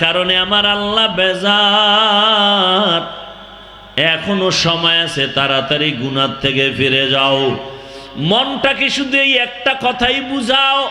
কারণে আমার আল্লাহ বেজার। এখনও সময় আছে, তাড়াতাড়ি গুনার থেকে ফিরে যাও। মনটাকে শুধু এই একটা কথাই বুঝাও?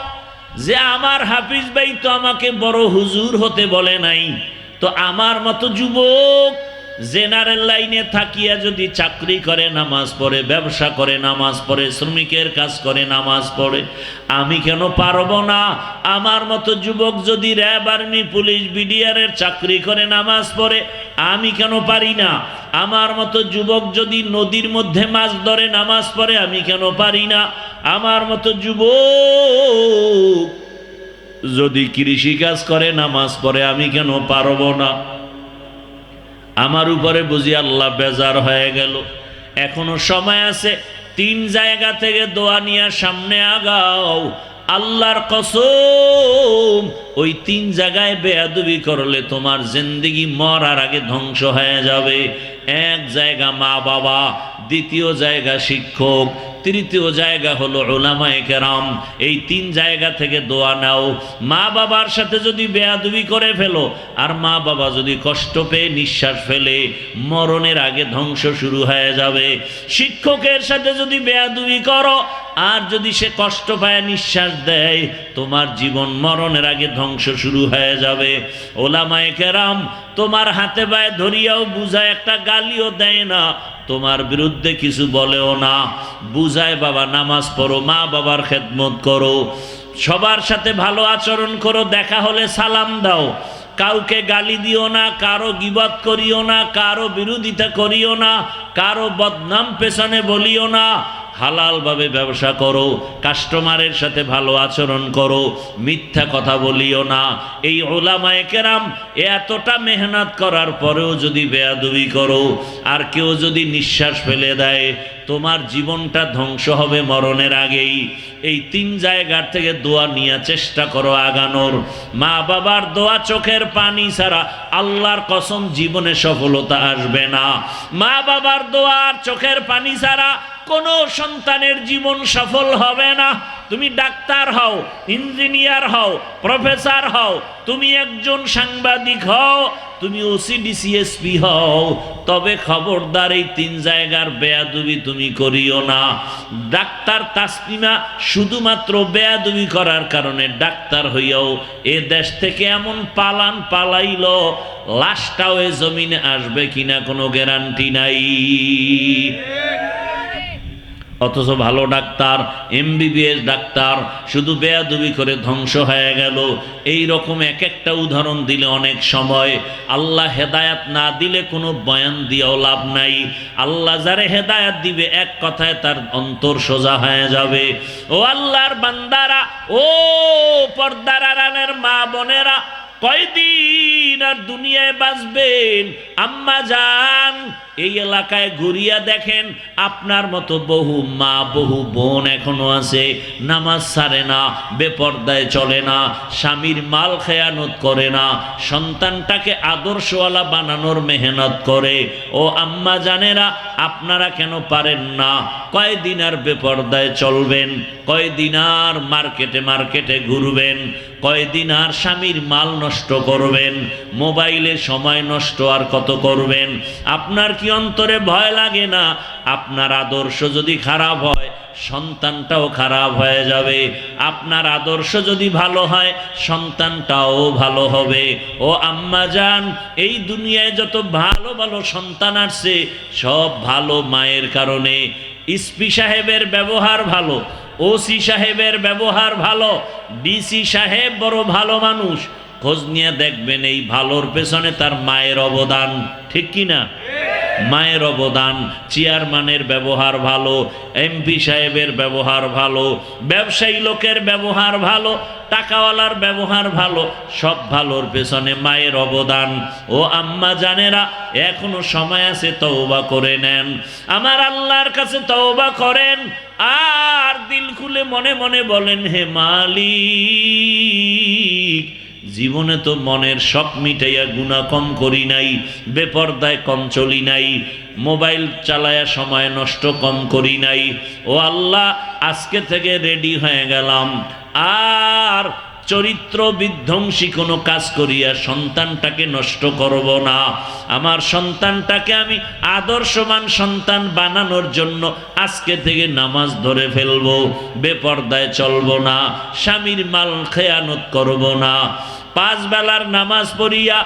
যে আমার হাফিজ ভাই তো আমাকে বড় হুজুর হতে বলে নাই। তো আমার মতো যুবক জেনারেল লাইনে থাকিয়া যদি চাকরি করে, নামাজ পড়ে, ব্যবসা করে, নামাজ পড়ে, শ্রমিকের কাজ করে, নামাজ পড়ে, আমি কেন পারব না? আমার মতো যুবক যদি র্যাব আর্মি, পুলিশ বিডিআরের চাকরি করে, নামাজ পড়ে, আমি কেন পারি না? আমার মতো যুবক যদি নদীর মধ্যে মাছ ধরে, নামাজ পড়ে, আমি কেন পারি না? আমার মতো যুবক যদি কৃষি কাজ করে, নামাজ পড়ে, আমি কেন পারব না? আমার উপরে বুঝি আল্লাহ বেজার হয়ে গেল। এখনও সময় আছে, তিন জায়গা থেকে দোয়া নিয়ে সামনে আগাও। আল্লাহর কসম, ওই তিন জায়গায় বেয়াদুবি করলে তোমার জিন্দিগি মরার আগে ধ্বংস হয়ে যাবে। এক জায়গা মা বাবা দ্বিতীয় জায়গা শিক্ষক, তৃতীয় জায়গা হলো ওলামায় কেরাম। এই তিন জায়গা থেকে দোয়া নাও। মা বাবার সাথে যদি বেয়াদুবি করে ফেলো, আর মা বাবা যদি কষ্ট পেয়ে নিঃশ্বাস ফেলে, মরণের আগে ধ্বংস শুরু হয়ে যাবে। শিক্ষকের সাথে যদি বেয়াদুবি করো আর যদি সে কষ্ট পায়, নিঃশ্বাস দেয়, তোমার জীবন মরণের আগে ধ্বংস শুরু হয়ে যাবে। ওলামায়ে কেরাম, তোমার হাতে পায়ে ধরিয়াও বুঝায়, একটা গালিও দেয় না। তোমার বিরুদ্ধে কিছু বলেও না। বুঝায়, বাবা, নামাজ পড়ো, মা বাবার খেদমত করো। সবার সাথে ভালো আচরণ করো, দেখা হলে সালাম দাও। কাউকে গালি দিও না, কারও গিবত করিও না, কারও বিরোধিতা করিও না, কারও বদনাম পেছনে বলিও না। হালালভাবে ব্যবসা করো, কাস্টমারের সাথে ভালো আচরণ করো, মিথ্যা কথা বলিও না। এই ওলামায়ে কেরাম এতটা মেহনত করার পরেও যদি বেয়াদবি করো, আর কেউ যদি নিঃশ্বাস ফেলে দেয়, তোমার জীবনটা ধ্বংস হবে মরণের আগেই। এই তিন জায়গার থেকে দোয়া নিয়ে চেষ্টা করো আগানোর। মা বাবার দোয়া চোখের পানি ছাড়া আল্লাহর কসম জীবনে সফলতা আসবে না। মা বাবার দোয়া আর চোখের পানি ছাড়া কোনো সন্তানের জীবন সফল হবে না। তুমি ডাক্তার হও, ইঞ্জিনিয়ার হও, প্রফেসর হও, তুমি একজন সাংবাদিক হও, তুমি ওসিডিসিএসপি হও। তবে খবরদার এই তিন জায়গার বেয়াদুবি তুমি করিও না। ডাক্তার তাসলিমা শুধুমাত্র বেয়াদুবি করার কারণে ডাক্তার হইয়াও এ দেশ থেকে এমন পালান পালাইল, লাশটাও এ জমিনে আসবে কিনা কোনো গ্যারান্টি নাই। অথচ ভালো ডাক্তার এমবিবিএস ডাক্তার, শুধু বেয়াদুবি করে ধ্বংস হয়ে গেল। এই রকম এক একটা উদাহরণ দিলে অনেক সময়। আল্লাহ হেদায়াত না দিলে কোনো বয়ান দিয়েও লাভ নাই। আল্লাহ যারে হেদায়াত দিবে, এক কথায় তার অন্তর সোজা হয়ে যাবে। ও আল্লাহর বান্দারা, ও পর্দার আরানের মা বোনেরা, কয়দিন আর দুনিয়ায় বাঁচবেন? আম্মা যান এই এলাকায় ঘুরিয়া দেখেন আপনার মতো বহু মা, বহু বোন এখনও আছে। নামাজ সারে না, বেপর্দায় চলে না, স্বামীর মাল খেয়ানত করে না, সন্তানটাকে আদর্শওয়ালা বানানোর মেহনত করে। ও আম্মা জানেরা, আপনারা কেন পারেন না? কয়দিন আর বেপর্দায় চলবেন? কয়দিন আর মার্কেটে মার্কেটে ঘুরবেন? কয়দিন আর স্বামীর মাল নষ্ট করবেন? মোবাইলে সময় নষ্ট আর কত করবেন? আপনার কি অন্তরে ভয় লাগে না? আপনার আদর্শ যদি খারাপ হয়, সন্তানটাও খারাপ হয়ে যাবে। আপনার আদর্শ যদি ভালো হয়, সন্তানটাও ভালো হবে। ও আম্মা যান এই দুনিয়ায় যত ভালো ভালো সন্তান আসছে, সব ভালো মায়ের কারণে। ইসপি সাহেবের ব্যবহার ভালো, ওসি সাহেবের ব্যবহার ভালো, ডিসি সাহেব বড় ভালো মানুষ। খোঁজ নিয়ে দেখবেন এই ভালোর পেছনে তার মায়ের অবদান, ঠিক কি না মায়ের অবদান, চেয়ারম্যানের ব্যবহার ভালো, এমপি সাহেবের ব্যবহার ভালো, ব্যবসায়ী লোকের ব্যবহার ভালো, টাকাওয়ালার ব্যবহার ভালো, সব ভালোর পেছনে মায়ের অবদান। ও আম্মা জানেরা, এখনও সময় আছে তওবা করে নেন। আমার আল্লাহর কাছে তওবা করেন, আর দিল খুলে মনে মনে বলেন, হে মালিক জীবনে তো মনের সব মিটাইয়া গুণা কম করি নাই, বেপর্দায় কম চলি নাই, মোবাইল চালায়া সময় নষ্ট কম করি নাই। ও আল্লাহ, আজকে থেকে রেডি হয়ে গেলাম। আর চরিত্র বিধ্বংসী কোনো কাজ করিয়া সন্তানটাকে নষ্ট করব না। আমার সন্তানটাকে আমি আদর্শবান সন্তান বানানোর জন্য আজকে থেকে নামাজ ধরে ফেলব, বেপর্দায় চলবো না, স্বামীর মাল খেয়ানত করব না। পাঁচ বেলার নামাজ পড়িয়া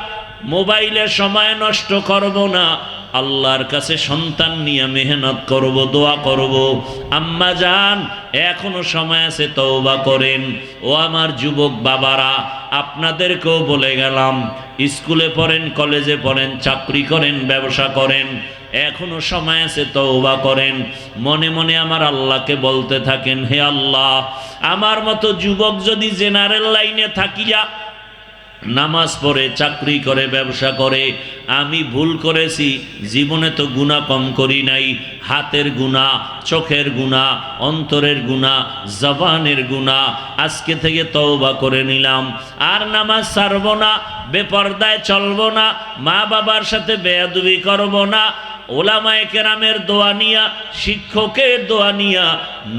মোবাইলে সময় নষ্ট করব না আল্লাহর কাছে সন্তান নিয়ে মেহনত করব, দোয়া করব। আম্মা যান এখনও সময় আছে, তওবা করেন। ও আমার যুবক বাবারা, আপনাদেরকেও বলে গেলাম, স্কুলে পড়েন, কলেজে পড়েন, চাকরি করেন, ব্যবসা করেন, এখনও সময় আছে, তওবা করেন। মনে মনে আমার আল্লাহকে বলতে থাকেন, হে আল্লাহ, আমার মতো যুবক যদি জেনারেল লাইনে থাকিয়া নামাজ পড়ে, চাকরি করে, ব্যবসা করে, আমি ভুল করেছি, জীবনে তো গুণা কম করি নাই। হাতের গুণা চোখের গুণা অন্তরের গুণা জবানের গুণা আজকে থেকে তওবা করে নিলাম। আর নামাজ ছাড়ব না, বেপর্দায় চলব না মা বাবার সাথে বেয়াদুবি করব না ওলামায়ে কেরামের দোয়া নিয়া, শিক্ষকের দোয়া নিয়া,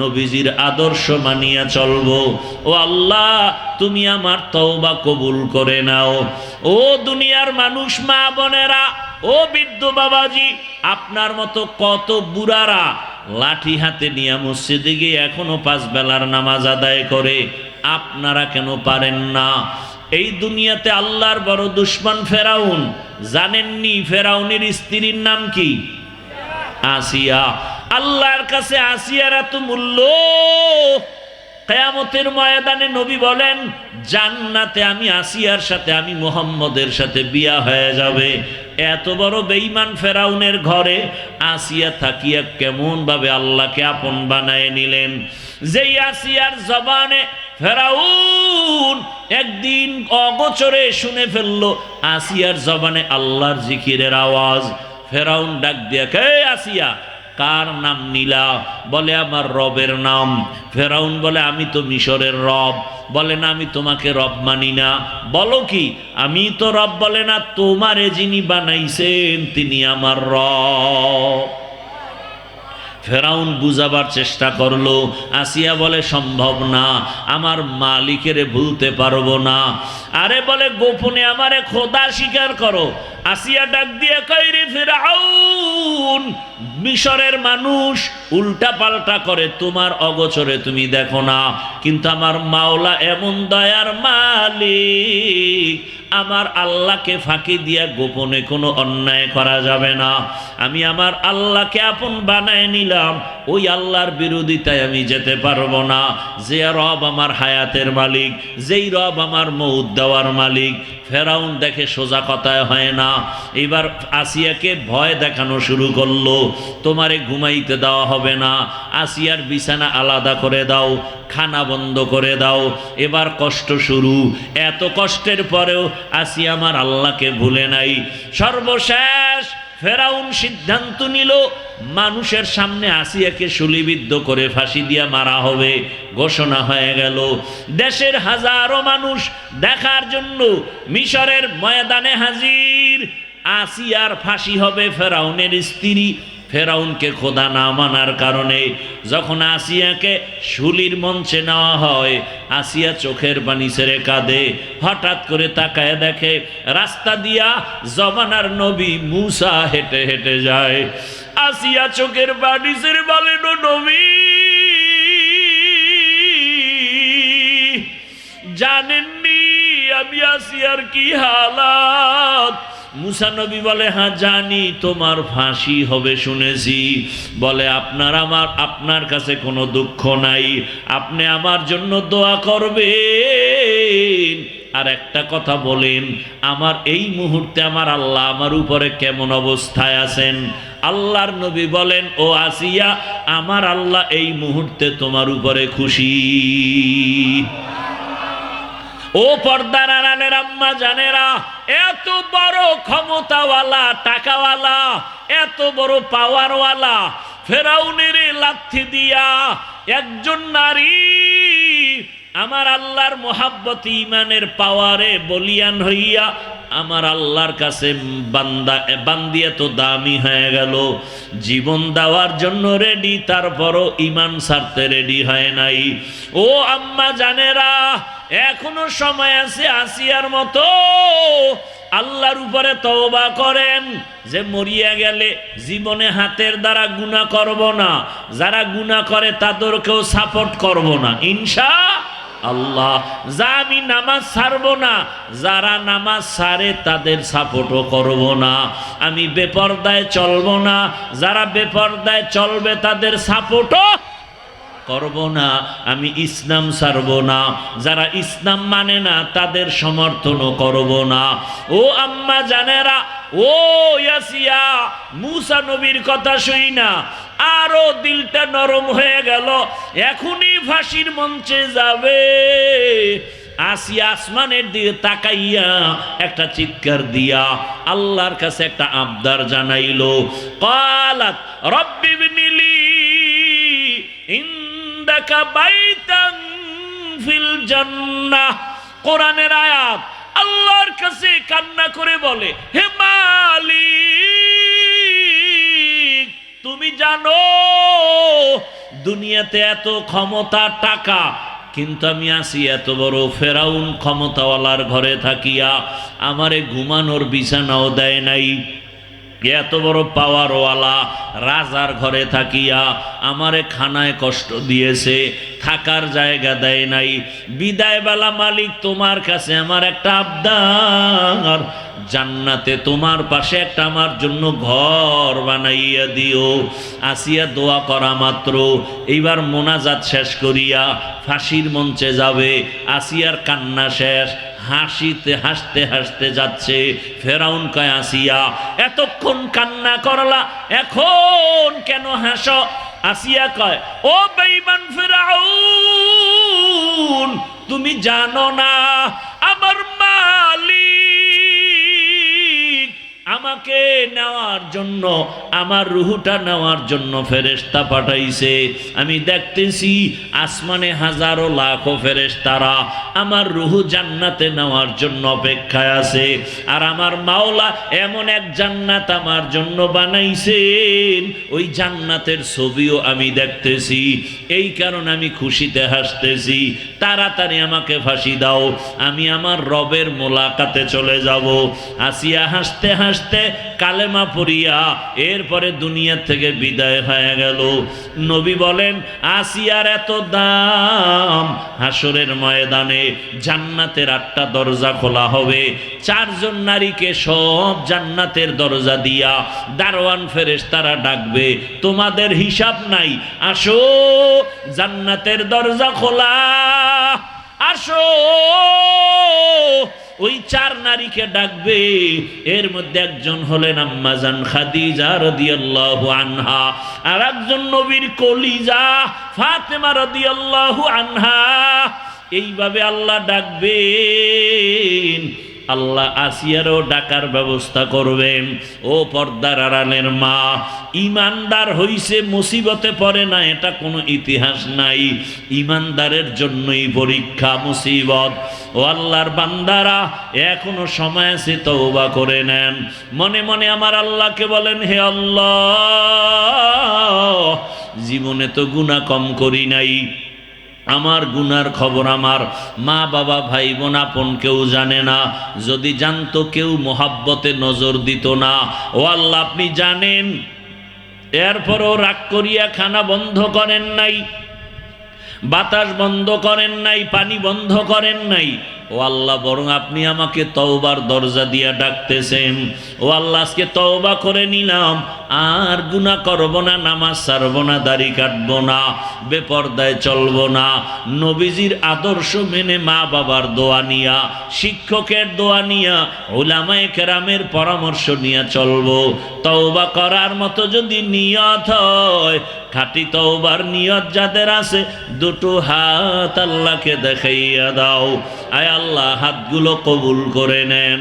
নবীজির আদর্শ মানিয়া চলবো। ও আল্লাহ, তুমি আমার তওবা কবুল করে নাও। ও দুনিয়ার মানুষ, মা বোনেরা, ও বৃদ্ধ বাবাজি, আপনার মতো কত বুড়ারা লাঠি হাতে নিয়ে মসজিদে গিয়ে এখনও পাঁচ বেলার নামাজ আদায় করে, আপনারা কেন পারেন না? এই দুনিয়াতে আল্লাহর বড় দুশ্মন ফেরাউন। জানেননি ফেরাউনের স্ত্রীর নাম কি? আসিয়া। আল্লাহর কাছে আসিয়ার এত মূল্য? কেয়ামতের ময়দানে নবী বলেন, জান্নাতে আমি আসিয়ার সাথে, আমি মোহাম্মদের সাথে বিয়া হয়ে যাবে। এত বড় বেঈমান ফেরাউনের ঘরে আসিয়া থাকিয়া কেমন ভাবে আল্লাহকে আপন বানায় নিলেন? যেই আসিয়ার জবানে ফেরাউন একদিন অগোচরে শুনে ফেলল আসিয়ার জবানে আল্লাহর জিকিরের আওয়াজ। ফেরাউন ডাক দিয়া, কে আসিয়া? কার নাম নীলা? বলে, আমার রবের নাম। ফেরাউন বলে, আমি তো মিশরের রব। বলে, না, আমি তোমাকে রব মানি না। বলো কি, আমি তো রব বলে না, তোমারে যিনি বানাইছেন তিনি আমার রব। ফেরাউন বুঝাবার চেষ্টা করল, আসিয়া বলে, সম্ভব না, আমার মালিকেরে ভুলতে পারব না। আরে বলে, গোপনে আমারে খোদা স্বীকার করো। আসিয়া ডাক দিয়ে কইরে ফেরাউন, মিশরের মানুষ উল্টা পাল্টা করে, তোমার অগোচরে তুমি দেখো না, কিন্তু আমার মাওলা এমন দয়ার মালিক আমার আল্লাহকে ফাঁকি দিয়া গোপনে কোনো অন্যায় করা যাবে না। আমি আমার আল্লাহকে আপন বানায় নিলাম। ওই আল্লাহর বিরোধিতায় আমি যেতে পারব না। যে রব আমার হায়াতের মালিক, যেই রব আমার মৌদ দেওয়ার মালিক, ফেরাউন দেখে সোজা কথায় হয় না। এবার আসিয়াকে ভয় দেখানো শুরু করল, তোমারে ঘুমাইতে দেওয়া হবে না, আসিয়ার বিছানা আলাদা করে দাও, খানা বন্ধ করে দাও। এবার কষ্ট শুরু, এত কষ্টের পরেও আসি আমার আল্লাহকে ভুলে নাই। সর্বশেষ ফেরাউন সিদ্ধান্ত নিল, মানুষের সামনে আসিয়াকে সুলিবিদ্ধ করে ফাঁসি দিয়া মারা হবে। ঘোষণা হয়ে গেল, দেশের হাজারো মানুষ দেখার জন্য মিশরের ময়দানে হাজির। আসিয়ার ফাঁসি হবে ফেরাউনের স্ত্রী ফেরাউনকে খোদা না মানার কারণে যখন আসিয়াকে শুলির মঞ্চে নেওয়া হয়, আসিয়া চোখের পানি ছেড়ে কাঁদে। হঠাৎ করে তাকায় দেখে, রাস্তা দিয়া জমানার নবী মুসা হেঁটে হেঁটে যায়। আসিয়া চোখের পানি ছেড়ে বলেন "ও নবী, জানেননি আমি আসিয়ার কি হালাত? মুসা নবী বলে হ্যাঁ জানি তোমার ফাঁসি হবে শুনেছি। বলে, আপনার আমার, আপনার কাছে কোনো দুঃখ নাই। আপনি আমার জন্য দোয়া করবেন। আর একটা কথা বলেন, আমার এই মুহূর্তে আমার আল্লাহ আমার উপরে কেমন অবস্থায় আছেন? আল্লাহর নবী বলেন, ও আসিয়া, আমার আল্লাহ এই মুহূর্তে তোমার উপরে খুশি। ও পর্দার আড়ালের আম্মা জানেরা, এত বড় ক্ষমতাওয়ালা, টাকাওয়ালা, এত বড় পাওয়ারওয়ালা ফেরাউনের লাথি দিয়া একজন নারী আমার আল্লাহর মোহাব্বত ইমানের পাওয়ারে বলিয়ান হইয়া আমার আল্লাহর কাছে বান্দা বান্দিয়া তো দামি হয়ে গেল। জীবন দেওয়ার জন্য রেডি তারপরও ইমান ছাড়তে রেডি হয় নাই। ও আম্মা জানেরা, এখনও সময় আছে আসিয়ার মতো। আল্লাহর উপরে তওবা করেন যে মরিয়া গেলে জীবনে হাতের দ্বারা গুণা করব না। যারা গুণা করে তাদেরকেও সাপোর্ট করব না। ইনশা আল্লাহ, যা আমি নামাজ ছাড়ব না, যারা নামাজ ছাড়ে তাদের সাপোর্টও করব না। আমি বেপর্দায় চলব না, যারা বেপর্দায় চলবে তাদের সাপোর্টও করব না। আমি ইসলাম ছাড়ব না, যারা ইসলাম মানে না তাদের সমর্থনও করব না। ও আম্মা জানেরা, ও ইয়াসিয়া, মুসা নবীর কথা শুই না আরও দিলটা নরম হয়ে গেল। এখনই ফাঁসির মঞ্চে যাবে। আসিয়া আসমানের দিকে তাকাইয়া একটা চিৎকার দিয়া আল্লাহর কাছে একটা আবদার জানাইলো। কালাত, রব্বি বিনিলি ইন্দাকা বাইতান ফিল জান্নাহ। কোরআনের আয়াত আল্লাহর কাছে কান্না করে বলে, হে মালিক তুমি জানো, দুনিয়াতে এত ক্ষমতা টাকা, কিন্তু আমি আসি এত বড় ফেরাউন ক্ষমতাওয়ালার ঘরে থাকিয়া, আমারে ঘুমানোর বিছানাও দেয় নাই। এত বড় পাওয়ারওয়ালা রাজার ঘরে থাকিয়া আমারে খানায় কষ্ট দিয়েছে, থাকার জায়গা দেয় নাই। বিদায় বেলা মালিক তোমার কাছে আমার একটা আবদার, জান্নাতে তোমার পাশে একটা আমার জন্য ঘর বানাইয়া দিও। আসিয়া দোয়া করা মাত্র। এইবার মোনাজাত শেষ করিয়া ফাঁসির মঞ্চে যাবে, আসিয়ার কান্না শেষ। হাসিতে, হাসতে হাসতে যাচ্ছে ফেরাউন কয় আসিয়া এতক্ষণ কান্না করলা, এখন কেন হাস? আসিয়া কয়, ও বেইমান ফেরাউন, তুমি জানো না, আমার মালিক আমাকে নেওয়ার জন্য, আমার রুহুটা নেওয়ার জন্য ফেরেস্তা পাঠাইছে। আমি দেখতেছি আসমানে হাজারো লাখো ফেরেস্তারা আমার রুহু জান্নাতে নেওয়ার জন্য অপেক্ষায় আছে। আর আমার মাওলা এমন এক জান্নাত আমার জন্য বানাইছেন, ওই জান্নাতের ছবিও আমি দেখতেছি। এই কারণে আমি খুশিতে হাসতেছি। তাড়াতাড়ি আমাকে ফাঁসি দাও, আমি আমার রবের মোলাকাতে চলে যাব। আসিয়া হাসতে হাসতে কালেমা পড়িয়া এরপরে দুনিয়া থেকে বিদায় হয়ে গেল। নবী বলেন, আসিয়ার এত দাম হাসরের ময়দানে জান্নাতের আটটা দরজা খোলা হবে। চারজন নারীকে সব জান্নাতের দরজা দিয়া দারোয়ান ফেরেস তারা ডাকবে, তোমাদের হিসাব নাই, আসো, জান্নাতের দরজা খোলা, আসো। ওই চার নারীকে ডাকবে, এর মধ্যে একজন হলেন আম্মাজান খাদিজা রাদিয়াল্লাহু আনহা আর একজন নবীর কলিজা ফাতেমা রাদিয়াল্লাহু আনহা। এইভাবে আল্লাহ ডাকবেন। আল্লাহ আসিয়ারও ডাকার ব্যবস্থা করবেন ও পর্দার আড়ালের মা, ইমানদার হইছে, মুসিবতে পড়ে না, এটা কোনো ইতিহাস নাই। ইমানদারের জন্যই পরীক্ষা, মুসিবত। ও আল্লাহর বান্দারা, এখনও সময় আছে, তওবা করে নেন। মনে মনে আমার আল্লাহকে বলেন, হে আল্লাহ, জীবনে তো গুণা কম করি নাই। আমার গুনার খবর আমার। মা, বাবা ভাই বোন আপন কেউ জানে না। যদি জানতো কেউ মোহাব্বতে নজর দিত না। ও আল্লাহ, আপনি জানেন। এরপরও রাগ করিয়া খানা বন্ধ করেন নাই। বাতাস বন্ধ করেন নাই, পানি বন্ধ করেন নাই। ও আল্লাহ, বরং আপনি আমাকে তওবার দরজা দিয়া ডাকতেছেন। ও আল্লাহ, আজকে তওবা করে নিলাম। আর গুনাহ করব না, নামাজ ছাড়ব না, দাড়ি কাটবো না, বেপর্দায় চলবো না। নবীজির আদর্শ মেনে মা বাবার দোয়া নিয়া, শিক্ষকের দোয়া নিয়া ওলামায়ে কেরামের পরামর্শ নিয়ে চলবো। তওবা করার মতো যদি নিয়ত হয়, খাটি তওবার নিয়ত যাদের আছে, দুটো হাত আল্লাহকে দেখাইয়া দাও। আয় আল্লাহ, হাতগুলো কবুল করে নেন।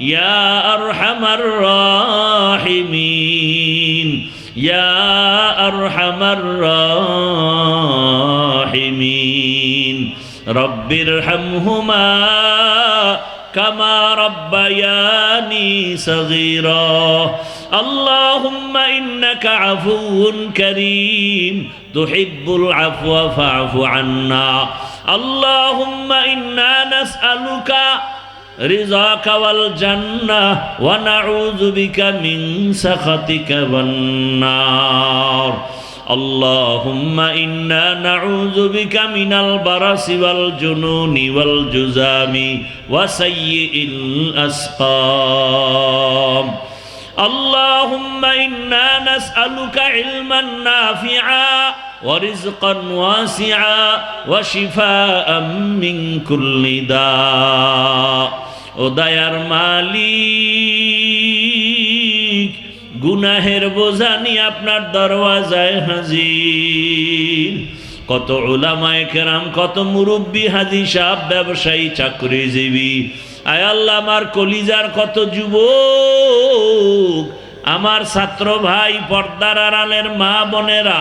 يا أرحم الراحمين يا أرحم الراحمين رب ارحمهما كما ربياني صغيرا اللهم إنك عفو كريم تحب العفو فاعف عنا اللهم إنا نسألك رضاك والجنة ونعوذ بك من سخطك والنار اللهم إنا نعوذ بك من البرص والجنون والجزام وسيء الأسقام اللهم إنا نسألك علما نافعا ورزقا واسعا وشفاء من كل داء ودير মালিক গুনাহের বোঝা নিয়ে আপনার দরওয়াজায় হাজির কত ওলামায় কেরাম কত মুরব্বী হাজি সাহ ব্যবসায়ী চাকরিজীবী আয় আল্লাহ আমার কলিজার কত যুবক আমার ছাত্র ভাই পর্দার আড়ালের মা বোনেরা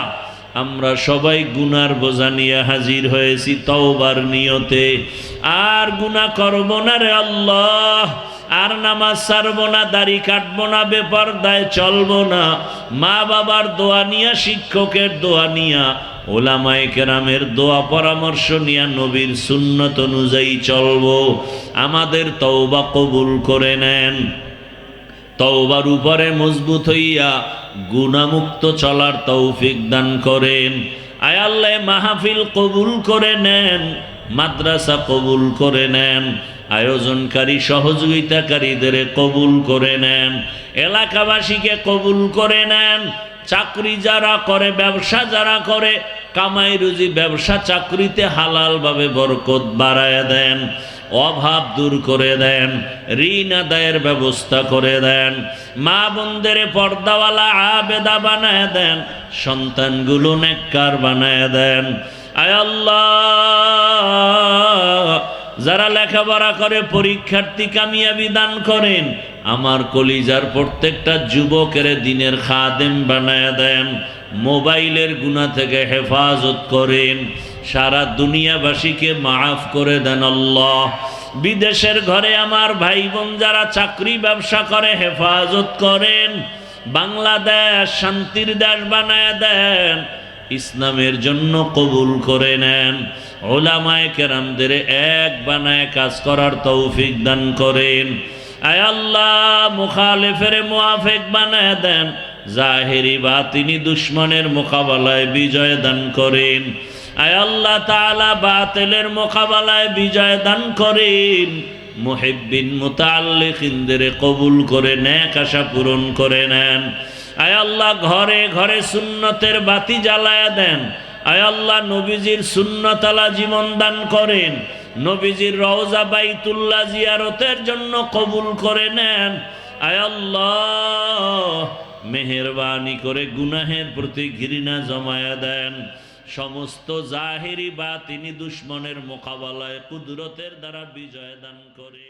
আমরা সবাই গুনার বোঝা নিয়ে হাজির হয়েছি তওবার নিয়তে। আর গুনাহ করব না রে আল্লাহ, আর নামাজ ছাড়বো না, দাড়ি কাটবো না, বেপরদায় চলবো না। মা বাবার দোয়া নিয়া, শিক্ষকের দোয়া নিয়া, ওলামায়ে কেরামের দোয়া পরামর্শ নিয়া নবীর সুন্নত অনুযায়ী চলবো। আমাদের তওবা কবুল করে নেন। তওবার উপরে মজবুত হইয়া গুণামুক্ত চলার তৌফিক দান করেন। আয় আল্লাহ, মাহফিল কবুল করে নেন, মাদ্রাসা কবুল করে নেন, আয়োজনকারী সহযোগিতাকারীদের কবুল করে নেন, এলাকাবাসীকে কবুল করে নেন, চাকরি যারা করে, ব্যবসা যারা করে, কামাই রুজি ব্যবসা চাকরিতে হালালভাবে বরকত বাড়ায় দেন। অভাব দূর করে দেন, ঋণ আদায়ের ব্যবস্থা করে দেন, মা বোনদের পর্দাওয়ালা আবেদা বানায় দেন, সন্তানগুলো নেককার বানায় দেন। আয় আল্লাহ, যারা লেখাপড়া করে, পরীক্ষার্থী কামিয়াবি দান করেন, আমার কলিজার প্রত্যেকটা যুবকের দিনের খাদেম বানায় দেন, মোবাইলের গুণা থেকে হেফাজত করেন। সারা দুনিয়াবাসীকে মাফ করে দেন আল্লাহ। বিদেশের ঘরে আমার ভাই বোন যারা চাকরি ব্যবসা করে, হেফাজত করেন, বাংলাদেশ শান্তির দেশ বানায় দেন, ইসলামের জন্য কবুল করে নেন। ওলামায় কেরামদের এক বানায় কাজ করার তৌফিক দান করেন। আয় আল্লাহ, মুখালেফের মুআফেক বানায় দেন, জাহেরি বা তিনি দুশ্মনের মোকাবেলায় বিজয় দান করেন। আল্লাহ তাআলা বাতিলের মোকাবেলায় বিজয় দান করেন। মুহিব্বিন মুতাল্লিকিনদের কবুল করে, নেক আশা পূরণ করে নেন। আয় আল্লাহ ঘরে ঘরে সুন্নতের বাতি জ্বালায়া দেন। আয় আল্লাহ নবীজির সুন্নতালা জীবন দান করেন। নবীজির রওজা বাইতুল্লাহ জিয়ারতের জন্য কবুল করে নেন। আয় আল্লাহ, মেহেরবানি করে গুনাহের প্রতি ঘৃণা জমায়া দেন। সমস্ত জাহেরি বা তিনি দুশ্মনের মোকাবেলায় কুদরতের দ্বারা বিজয় দান করেন